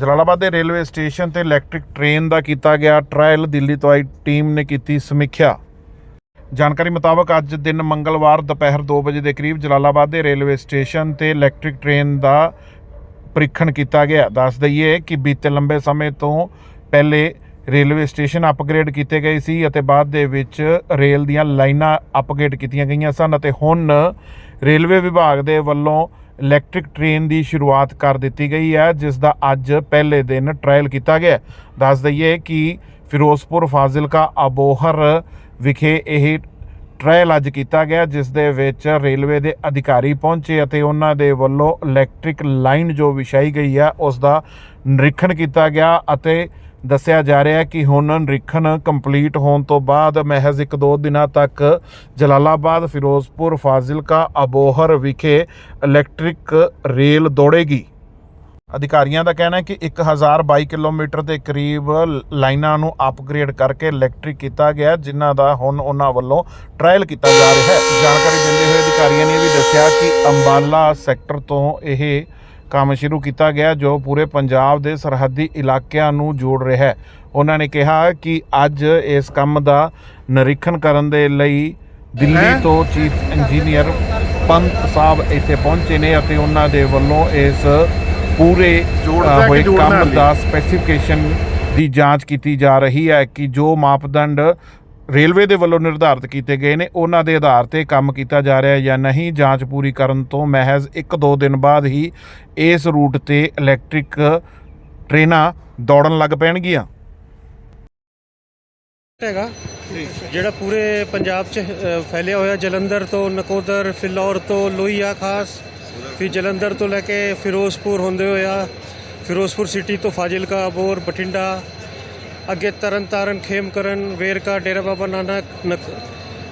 ਜਲਾਲਾਬਾਦ ਦੇ railway station ਤੇ electric train ਦਾ ਕੀਤਾ ਗਿਆ ਟ੍ਰਾਇਲ, ਦਿੱਲੀ ਤੋਂ ਆਈ ਟੀਮ ਨੇ ਕੀਤੀ ਸਮੀਖਿਆ। ਜਾਣਕਾਰੀ ਮੁਤਾਬਕ ਅੱਜ ਦਿਨ ਮੰਗਲਵਾਰ ਦੁਪਹਿਰ 2 ਵਜੇ ਦੇ ਕਰੀਬ ਜਲਾਲਾਬਾਦ ਦੇ ਰੇਲਵੇ ਸਟੇਸ਼ਨ ਤੇ ਇਲੈਕਟ੍ਰਿਕ ਟ੍ਰੇਨ ਦਾ ਪ੍ਰੀਖਣ ਕੀਤਾ ਗਿਆ। ਦੱਸ ਦਈਏ ਕਿ ਬੀਤੇ ਲੰਬੇ ਸਮੇਂ ਤੋਂ ਪਹਿਲੇ ਰੇਲਵੇ ਸਟੇਸ਼ਨ ਅਪਗ੍ਰੇਡ ਕੀਤੇ ਗਏ ਸੀ ਅਤੇ ਬਾਅਦ ਦੇ ਵਿੱਚ ਰੇਲ ਦੀਆਂ ਲਾਈਨਾਂ ਅਪਗ੍ਰੇਡ ਕੀਤੀਆਂ ਗਈਆਂ ਸਨ ਅਤੇ ਹੁਣ ਰੇਲਵੇ ਵਿਭਾਗ ਦੇ ਵੱਲੋਂ ਇਲੈਕਟ੍ਰਿਕ ਟ੍ਰੇਨ ਦੀ ਸ਼ੁਰੂਆਤ ਕਰ ਦਿੱਤੀ ਗਈ ਹੈ, ਜਿਸ ਦਾ ਅੱਜ ਪਹਿਲੇ ਦਿਨ ਟ੍ਰਾਇਲ ਕੀਤਾ ਗਿਆ ਦੱਸ ਦਈਏ ਕਿ ਫਿਰੋਜ਼ਪੁਰ ਫਾਜ਼ਿਲਕਾ ਅਬੋਹਰ ਵਿਖੇ ਇਹ ਟ੍ਰਾਇਲ ਅੱਜ ਕੀਤਾ ਗਿਆ, ਜਿਸ ਦੇ ਵਿੱਚ ਰੇਲਵੇ ਦੇ ਅਧਿਕਾਰੀ ਪਹੁੰਚੇ ਅਤੇ ਉਹਨਾਂ ਦੇ ਵੱਲੋਂ ਇਲੈਕਟ੍ਰਿਕ ਲਾਈਨ ਜੋ ਵਿਛਾਈ ਗਈ ਹੈ, ਉਸ ਦਾ ਨਿਰੀਖਣ ਕੀਤਾ ਗਿਆ ਅਤੇ ਦੱਸਿਆ ਜਾ ਰਿਹਾ ਹੈ ਕਿ ਹੁਣ ਨਿਰੀਖਣ ਕੰਪਲੀਟ ਹੋਣ ਤੋਂ ਬਾਅਦ ਮਹਿਜ਼ ਇੱਕ ਦੋ ਦਿਨਾਂ ਤੱਕ ਜਲਾਲਾਬਾਦ, ਫਿਰੋਜ਼ਪੁਰ, ਫਾਜ਼ਿਲਕਾ, ਅਬੋਹਰ ਵਿਖੇ ਇਲੈਕਟ੍ਰਿਕ ਰੇਲ ਦੌੜੇਗੀ। ਅਧਿਕਾਰੀਆਂ ਦਾ ਕਹਿਣਾ ਹੈ ਕਿ 1022 ਕਿਲੋਮੀਟਰ ਦੇ ਕਰੀਬ ਲਾਈਨਾਂ ਨੂੰ ਅਪਗ੍ਰੇਡ ਕਰਕੇ ਇਲੈਕਟ੍ਰਿਕ ਕੀਤਾ ਗਿਆ, ਜਿਨ੍ਹਾਂ ਦਾ ਹੁਣ ਉਹਨਾਂ ਵੱਲੋਂ ਟ੍ਰਾਇਲ ਕੀਤਾ ਜਾ ਰਿਹਾ ਹੈ। ਜਾਣਕਾਰੀ ਦਿੰਦੇ ਹੋਏ ਅਧਿਕਾਰੀਆਂ ਨੇ ਵੀ ਦੱਸਿਆ ਕਿ ਅੰਬਾਲਾ ਸੈਕਟਰ ਤੋਂ ਇਹ ਕੰਮ ਸ਼ੁਰੂ ਕੀਤਾ ਗਿਆ ਜੋ ਪੂਰੇ ਪੰਜਾਬ ਦੇ ਸਰਹੱਦੀ ਇਲਾਕਿਆਂ ਨੂੰ ਜੋੜ ਰਿਹਾ ਹੈ ਉਹਨਾਂ ਨੇ ਕਿਹਾ ਕਿ ਅੱਜ ਇਸ ਕੰਮ ਦਾ ਨਿਰੀਖਣ ਕਰਨ ਦੇ ਲਈ ਦਿੱਲੀ ਤੋਂ ਚੀਫ ਇੰਜੀਨੀਅਰ ਪੰਤ ਸਾਹਿਬ ਇੱਥੇ ਪਹੁੰਚੇ ਨੇ ਅਤੇ ਉਹਨਾਂ ਦੇ ਵੱਲੋਂ ਇਸ ਪੂਰੇ ਹੋਏ ਕੰਮ? ਦਾ ਸਪੈਸੀਫਿਕੇਸ਼ਨ ਦੀ ਜਾਂਚ ਕੀਤੀ ਜਾ ਰਹੀ ਹੈ ਕਿ ਜੋ ਮਾਪਦੰਡ ਰੇਲਵੇ ਦੇ ਵੱਲੋਂ ਨਿਰਧਾਰਿਤ ਕੀਤੇ ਗਏ ਨੇ। ਉਹਨਾਂ ਦੇ ਆਧਾਰ ਤੇ ਕੰਮ ਕੀਤਾ ਜਾ ਰਿਹਾ ਹੈ ਜਾਂ ਨਹੀਂ ਜਾਂਚ ਪੂਰੀ ਕਰਨ ਤੋਂ ਮਹਿਜ਼ 1-2 ਦਿਨ ਬਾਅਦ ਹੀ ਇਸ ਰੂਟ ਤੇ ਇਲੈਕਟ੍ਰਿਕ ਟ੍ਰੇਨਾਂ ਦੌੜਨ ਲੱਗ ਪੈਣਗੀਆਂ। ਹੈਗਾ। ਜਿਹੜਾ ਪੂਰੇ ਪੰਜਾਬ 'ਚ ਅ, ਫੈਲਿਆ ਹੋਇਆ ਜਲੰਧਰ ਤੋਂ ਨਕੋਦਰ ਫਿਲੌਰ ਤੋਂ ਲੋਹੀਆ ਖਾਸ ਫਿਰ ਜਲੰਧਰ ਤੋਂ ਲੈ ਕੇ ਫਿਰੋਜ਼ਪੁਰ ਹੁੰਦੇ ਹੋਇਆ ਫਿਰੋਜ਼ਪੁਰ ਸਿਟੀ ਤੋਂ ਫਾਜ਼ਿਲਕਾ ਅਬੋਰ ਬਠਿੰਡਾ ਅੱਗੇ ਤਰਨ ਤਾਰਨ, ਖੇਮਕਰਨ, ਵੇਰਕਾ, ਡੇਰਾ ਬਾਬਾ ਨਾਨਕ, ਨਕ-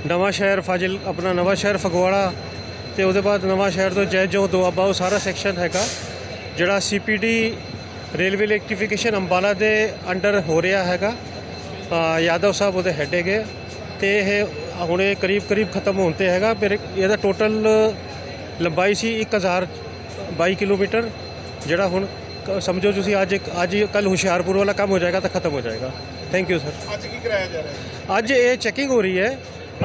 ਨਵਾਂ ਸ਼ਹਿਰ, ਫਾਜ਼ਿਲ ਆਪਣਾ ਨਵਾਂ ਸ਼ਹਿਰ, ਫਗਵਾੜਾ ਤੇ ਉਹਦੇ ਬਾਅਦ ਨਵਾਂ ਸ਼ਹਿਰ ਤੋਂ ਜੈ ਜੋ ਦੁਆਬਾ ਉਹ ਸਾਰਾ ਸੈਕਸ਼ਨ ਹੈਗਾ, ਜਿਹੜਾ ਸੀਪੀਡੀ ਰੇਲਵੇ ਇਲੈਕਟ੍ਰੀਫਿਕੇਸ਼ਨ ਅੰਬਾਲਾ ਦੇ ਅੰਡਰ ਹੋ ਰਿਹਾ ਹੈਗਾ। ਯਾਦਵ ਸਾਹਿਬ ਉਹਦੇ ਹੈਡ ਹੈਗੇ ਤੇ ਇਹ ਹੁਣੇ ਕਰੀਬ ਕਰੀਬ ਖਤਮ ਹੋਣ ਤੇ ਹੈਗਾ। ਮੇਰੇ ਇਹਦਾ ਟੋਟਲ ਲੰਬਾਈ ਸੀ 1022 ਕਿਲੋਮੀਟਰ, ਜਿਹੜਾ ਹੁਣ ਸਮਝੋ ਤੁਸੀਂ ਅੱਜ ਅੱਜ ਕੱਲ ਹੁਸ਼ਿਆਰਪੁਰ ਵਾਲਾ ਕੰਮ ਹੋ ਜਾਏਗਾ ਤਾਂ ਖਤਮ ਹੋ ਜਾਏਗਾ। ਥੈਂਕ ਯੂ ਸਰ ਅੱਜ ਕੀ ਕਰਾਇਆ ਜਾ ਰਿਹਾ? ਹੈ ਅੱਜ ਇਹ ਚੈਕਿੰਗ ਹੋ ਰਹੀ ਹੈ।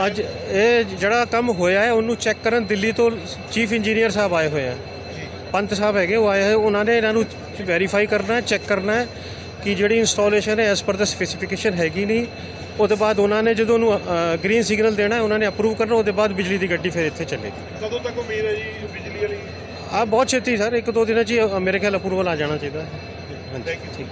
ਅੱਜ ਇਹ ਜਿਹੜਾ ਕੰਮ ਹੋਇਆ ਹੈ ਉਹਨੂੰ ਚੈੱਕ ਕਰਨ ਦਿੱਲੀ ਤੋਂ ਚੀਫ ਇੰਜੀਨੀਅਰ ਸਾਹਿਬ ਆਏ ਹੋਏ ਆ। ਪੰਤ ਸਾਹਿਬ ਹੈਗੇ ਉਹ ਆਏ ਹੋਏ ਉਹਨਾਂ ਨੇ ਇਹਨਾਂ ਨੂੰ ਵੈਰੀਫਾਈ ਕਰਨਾ ਹੈ ਚੈੱਕ ਕਰਨਾ ਹੈ ਕਿ ਜਿਹੜੀ ਇੰਸਟਾਲੇਸ਼ਨ ਹੈ ਐਸ ਪਰ ਦਾ ਸਪੈਸੀਫਿਕੇਸ਼ਨ ਹੈਗੀ ਨਹੀਂ। ਉਹਦੇ ਬਾਅਦ ਉਹਨਾਂ ਨੇ ਜਦੋਂ ਉਹਨੂੰ ਗ੍ਰੀਨ ਸਿਗਨਲ ਦੇਣਾ ਹੈ ਉਹਨਾਂ ਨੇ ਅਪਰੂਵ ਕਰਨਾ ਉਹਦੇ ਬਾਅਦ ਬਿਜਲੀ ਦੀ ਗੱਡੀ ਫਿਰ ਇੱਥੇ ਚੱਲੇਗੀ। ਕਦੋਂ ਤੱਕ ਉਮੀਦ ਹੈ ਜੀ ਬਿਜਲੀ ਵਾਲੀ? ਆ ਬਹੁਤ ਛੇਤੀ ਸਰ ਇੱਕ ਦੋ ਦਿਨਾਂ 'ਚ ਹੀ, ਅ, ਮੇਰੇ ਖਿਆਲ ਅਪਰੂਵਲ ਆ ਜਾਣਾ ਚਾਹੀਦਾ। ਹੈ। ਹਾਂਜੀ ਠੀਕ